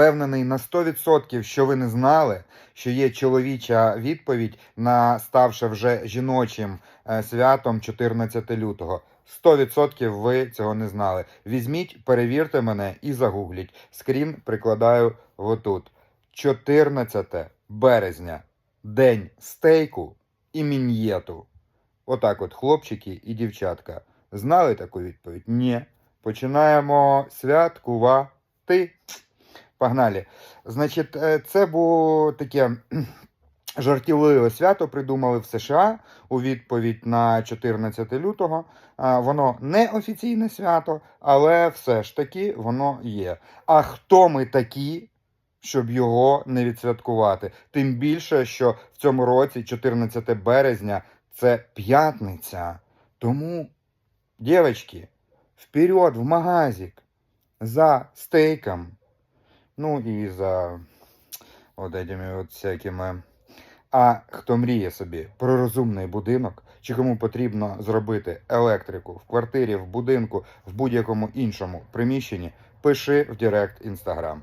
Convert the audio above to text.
впевнений на 100%, що ви не знали, що є чоловіча відповідь на ставши вже жіночим е, святом 14 лютого. 100% ви цього не знали. Візьміть, перевірте мене і загугліть. Скрін прикладаю отут. 14 березня. День стейку і мін'єту. Отак от, хлопчики і дівчатка. Знали таку відповідь? Ні. Починаємо святкувати. Погнали. Значить, е, це було таке жартівливе свято, придумали в США у відповідь на 14 лютого. Воно не офіційне свято, але все ж таки воно є. А хто ми такі, щоб його не відсвяткувати? Тим більше, що в цьому році, 14 березня, це п'ятниця. Тому, дівчатки, вперед в магазик за стейком. Ну і за от этими от всякими. А хто мріє собі про розумний будинок, чи кому потрібно зробити електрику в квартирі, в будинку, в будь-якому іншому приміщенні, пиши в Директ Інстаграм.